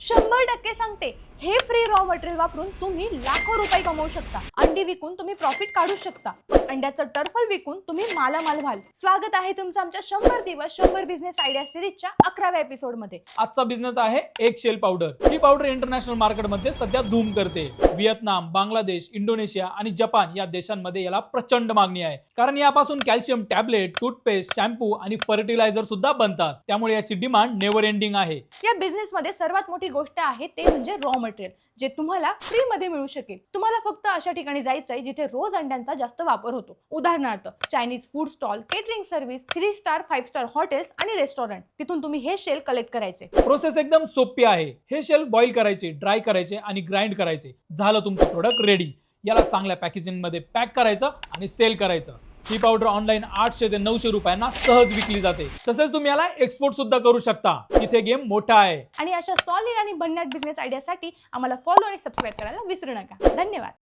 शंभर टक्के सांगते. हे फ्री रॉ मटेरियल वापरून तुम्ही लाखो रुपये कमवू शकता. अंडी विकून तुम्ही प्रॉफिट काढू शकता. अंड्याचं टर्फल विकून तुम्ही मालामाल व्हाल. स्वागत आहे तुमचं आमच्या शंभर दिवस शंभर बिझनेस आयडिया सिरीजच्या अकराव्या एपिसोडमध्ये. आजचा बिझनेस आहे एक शेल पावडर ही पावडर इंटरनॅशनल मार्केटमध्ये सध्या धूम करते. व्हिएतनाम बांगलादेश इंडोनेशिया आणि जपान या देशांमध्ये याला प्रचंड मागणी आहे. कारण यापासून कॅल्शियम टॅबलेट टूथपेस्ट शॅम्पू आणि फर्टिलायझर सुद्धा बनतात. त्यामुळे याची डिमांड नेव्हर एंडिंग आहे. या बिझनेस मध्ये सर्वात मोठी गोष्ट आहे ते म्हणजे रॉ मटेरियल जे तुम्हाला फ्री मध्ये मिळू शकेल. तुम्हाला फक्त अशा ठिकाणी जायचं आहे जिथे रोज अंड्यांचा जास्त वापर होतो. उदाहरणार्थ Chinese food stall catering service three star five star hotels आणि रेस्टॉरंट तिथून तुम्ही हे शेल कलेक्ट करायचे. प्रोसेस एकदम सोपी आहे. हे शेल बॉईल करायचे ड्राय करायचे आणि ग्राइंड करायचे. झालं तुमचं प्रोडक्ट रेडी याला चांगल्या पॅकेजिंगमध्ये पॅक करायचं आणि सेल करायचं. ही पावडर ऑनलाईन आठशे ते नऊशे रुपयांना सहज विकली जाते. तसेच तुम्ही याला एक्सपोर्ट सुद्धा करू शकता. इथे गेम मोठा आहे. आणि अशा सॉलिड आणि भन्नाट बिझनेस आयडियासाठी आम्हाला फॉलो आणि सबस्क्राईब करायला विसरू नका. धन्यवाद.